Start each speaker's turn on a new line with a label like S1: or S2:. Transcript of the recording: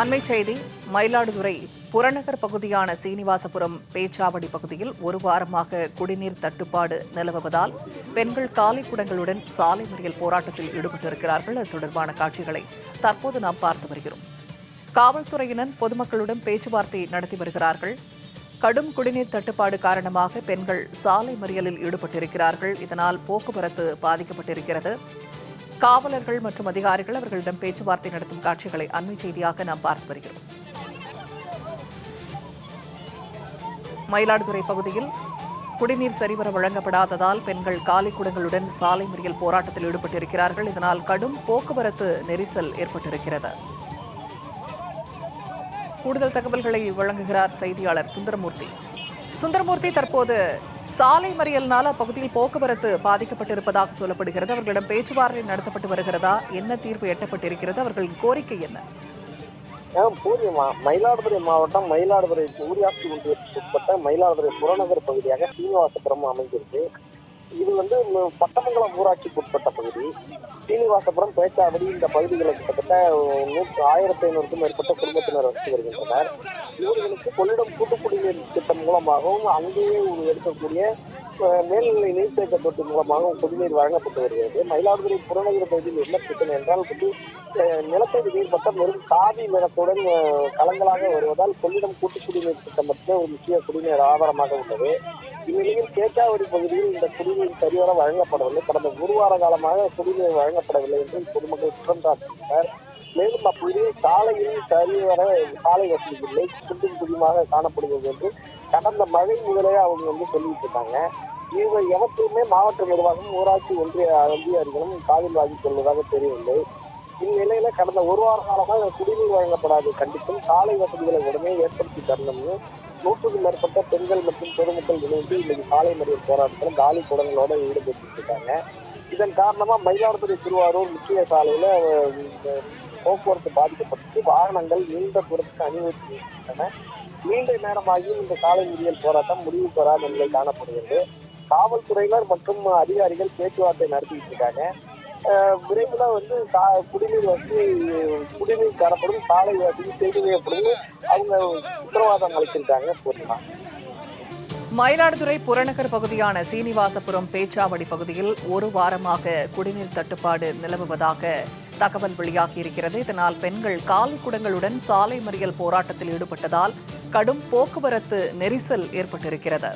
S1: அண்மைச் செய்தி மயிலாடுதுறை புறநகர் பகுதியான சீனிவாசபுரம் பேச்சாவடி பகுதியில் ஒரு வாரமாக குடிநீர் தட்டுப்பாடு நிலவுவதால் பெண்கள் காலை குடங்களுடன் சாலை மறியல் போராட்டத்தில் ஈடுபட்டிருக்கிறார்கள். அது தொடர்பான காட்சிகளை தற்போது நாம் பார்த்து வருகிறோம். காவல்துறையினர் பொதுமக்களுடன் பேச்சுவார்த்தை நடத்தி வருகிறார்கள். கடும் குடிநீர் தட்டுப்பாடு காரணமாக பெண்கள் சாலை மறியலில் ஈடுபட்டிருக்கிறார்கள். இதனால் போக்குவரத்து பாதிக்கப்பட்டிருக்கிறது. காவலர்கள் மற்றும் அதிகாரிகள் அவர்களிடம் பேச்சுவார்த்தை நடத்தும் காட்சிகளை அண்மை செய்தியாக நாம் பார்த்து வருகிறோம். மயிலாடுதுறை பகுதியில் குடிநீர் சரிவர வழங்கப்படாததால் பெண்கள் காலி குடங்களுடன் சாலை மறியல் போராட்டத்தில் ஈடுபட்டிருக்கிறார்கள். இதனால் கடும் போக்குவரத்து நெரிசல் ஏற்பட்டிருக்கிறது. கூடுதல் தகவல்களை வழங்குகிறார் செய்தியாளர் சுந்தரமூர்த்தி. சுந்தரமூர்த்தி தற்போது சாலை மறியல்னால் அப்பகுதியில் போக்குவரத்து பாதிக்கப்பட்டிருப்பதாக சொல்லப்படுகிறது. அவர்களிடம் பேச்சுவார்த்தை நடத்தப்பட்டு வருகிறதா? என்ன தீர்ப்பு எட்டப்பட்டிருக்கிறது? அவர்களின் கோரிக்கை என்ன?
S2: ஆ, மயிலாடுதுறை மாவட்டம் மயிலாடுதுறை ஊரியாட்சி ஒன்றியத்துக்கு உட்பட்ட மயிலாடுதுறை புறநகர் பகுதியாக சீனிவாசபுரம் அமைந்திருக்கு. இது வந்து பட்டமங்கலம் ஊராட்சிக்கு உட்பட்ட பகுதி. சீனிவாசபுரம் பேச்சாவடி இந்த பகுதிகளில் கிட்டத்தட்ட நூற்று ஆயிரத்தி ஐநூறுக்கும் மேற்பட்ட குடும்பத்தினர் வசித்து வருகின்றனர். இவர்களுக்கு கொள்ளிடம் கூட்டுக்குடிநீர் திட்டம் மூலமாகவும் அங்கேயே எடுக்கக்கூடிய மேல்நிலை நீர்த்தேக்க தொட்டி மூலமாகவும் குடிநீர் வழங்கப்பட்டு வருகிறது. மயிலாடுதுறை புறநகர் பகுதியில் என்ன பிரச்சனை என்றால் வந்து நிலத்தடி நீர் மட்டம் வெறும் காவி நிலத்துடன் கலங்களாக வருவதால் கொள்ளிடம் கூட்டு குடிநீர் திட்டம் மட்டுமே ஒரு முக்கிய குடிநீர் ஆதாரமாக உள்ளது. இந்நிலையில் தேக்காவடி பகுதியில் இந்த குடிநீர் சரிவர வழங்கப்படவில்லை. கடந்த ஒரு வார காலமாக குடிநீர் வழங்கப்படவில்லை என்று பொதுமக்கள் குற்றம் சாட்டினர் மேலும் அப்பகுதியில் சாலையில் சரிவர சாலை வசதி இல்லை. குண்டும் குடியுமாக காணப்படுகிறது என்று கடந்த மழை முதலே அவங்க வந்து சொல்லிட்டு இருக்காங்க இவங்க எவற்றையுமே மாவட்ட நிர்வாகம் ஊராட்சி ஒன்றிய அதிகாரிகளும் காதில் வாங்கிக் கொள்வதாக தெரியவில்லை. இந்நிலையில கடந்த ஒரு வார காலமாக குடிநீர் வழங்கப்படாத. கண்டித்தும் சாலை வசதிகளை உடனே ஏற்படுத்தி தரணும்னு நூற்றுக்கும் மேற்பட்ட பெண்கள் மற்றும் பொதுமக்கள் இணைந்து இன்னைக்கு சாலை மறியல் போராட்டத்தில் காலி குடங்களோட ஈடுபட்டு இருக்காங்க இதன் காரணமா மயிலாடுதுறை திருவாரூர் முக்கிய சாலையில போக்குவரத்து பாதிக்கப்பட்டு வாகனங்கள் நீண்ட தூரத்துக்கு அணிவகுக்கின்றன நீண்ட நேரமாகியும் இந்த சாலை மறியல் போராட்டம் முடிவு பெறாத நிலை காணப்படுகிறது. காவல்துறையினர் மற்றும் அதிகாரிகள் பேச்சுவார்த்தை நடத்திட்டு இருக்காங்க. விரைவில் வந்து குடிநீர் வசதி குடிநீர் தரப்படும் சாலை வசதி செய்து செய்யப்படும். அவங்க உத்தரவாதம் அளிச்சிருக்காங்க பூர்ணிமா
S1: மயிலாடுதுறை புறநகர் பகுதியான சீனிவாசபுரம் பேச்சாவடி பகுதியில் ஒரு வாரமாக குடிநீர் தட்டுப்பாடு நிலவுவதாக தகவல் வெளியாகியிருக்கிறது இதனால் பெண்கள் காலி குடங்களுடன் சாலை மறியல் போராட்டத்தில் ஈடுபட்டதால் கடும் போக்குவரத்து நெரிசல் ஏற்பட்டிருக்கிறது.